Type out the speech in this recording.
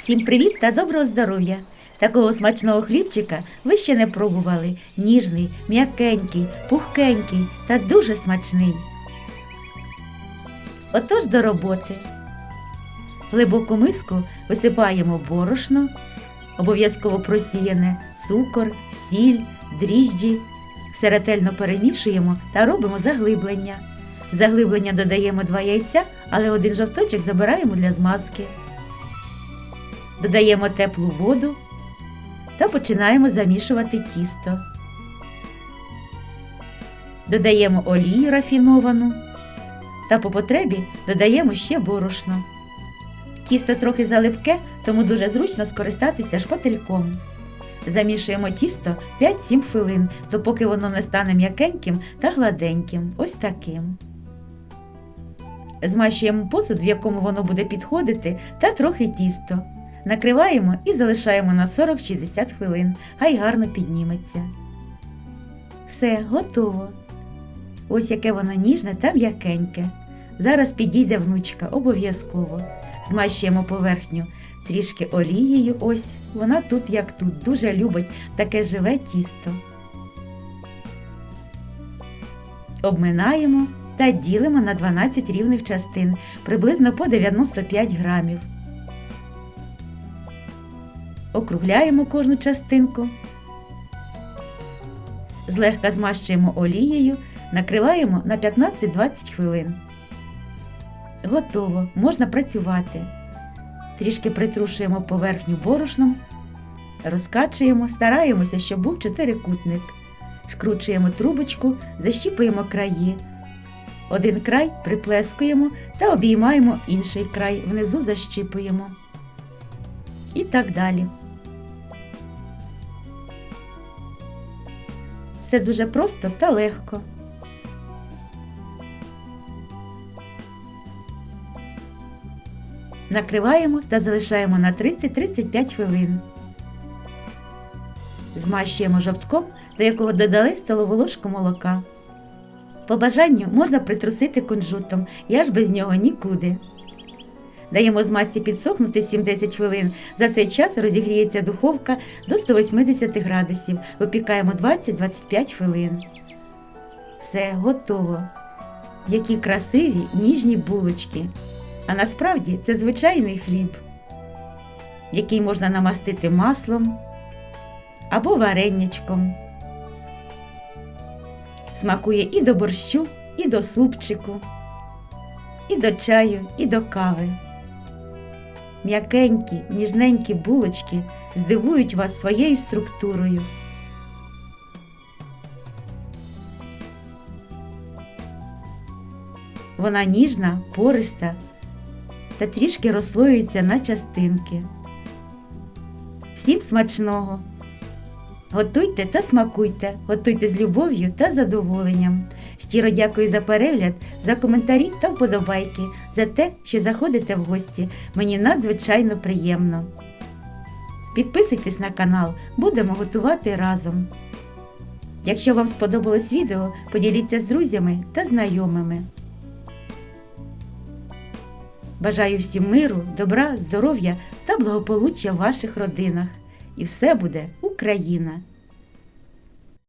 Всім привіт та доброго здоров'я! Такого смачного хлібчика ви ще не пробували. Ніжний, м'якенький, пухкенький та дуже смачний. Отож до роботи. Глибоку миску висипаємо борошно, обов'язково просіяне, цукор, сіль, дріжджі. Все ретельно перемішуємо та робимо заглиблення. В Заглиблення додаємо два яйця, але один жовточок забираємо для змазки. Додаємо теплу воду та починаємо замішувати тісто. Додаємо олію рафіновану та по потребі додаємо ще борошно. Тісто трохи залипке, тому дуже зручно скористатися шпательком. Замішуємо тісто 5-7 хвилин, допоки воно не стане м'якеньким та гладеньким. Ось таким. Змащуємо посуд, в якому воно буде підходити, та трохи тісто. Накриваємо і залишаємо на 40-60 хвилин, хай гарно підніметься. Все, готово. Ось яке воно ніжне та м'якеньке. Зараз підійде внучка, обов'язково. Змащуємо поверхню трішки олією. Ось вона тут, як тут, дуже любить таке живе тісто. Обминаємо та ділимо на 12 рівних частин, приблизно по 95 грамів. Округляємо кожну частинку. Злегка змащуємо олією, накриваємо на 15-20 хвилин. Готово, можна працювати. Трішки притрушуємо поверхню борошном, розкачуємо, стараємося, щоб був чотирикутник. Скручуємо трубочку, защіпуємо краї. Один край приплескуємо та обіймаємо інший край, внизу защіпуємо. І так далі. Все дуже просто та легко. Накриваємо та залишаємо на 30-35 хвилин. Змащуємо жовтком, до якого додали столову ложку молока. По бажанню можна притрусити кунжутом, я ж без нього нікуди. Даємо змазці підсохнути 7-10 хвилин. За цей час розігріється духовка до 180 градусів. Випікаємо 20-25 хвилин. Все готово. Які красиві ніжні булочки. А насправді це звичайний хліб, який можна намастити маслом або вареннячком. Смакує і до борщу, і до супчику, і до чаю, і до кави. М'якенькі, ніжненькі булочки здивують вас своєю структурою. Вона ніжна, пориста та трішки розслоюється на частинки. Всім смачного! Готуйте та смакуйте, готуйте з любов'ю та задоволенням. Щиро дякую за перегляд, за коментарі та вподобайки, за те, що заходите в гості. Мені надзвичайно приємно. Підписуйтесь на канал, будемо готувати разом. Якщо вам сподобалось відео, поділіться з друзями та знайомими. Бажаю всім миру, добра, здоров'я та благополуччя в ваших родинах. І все буде Україна!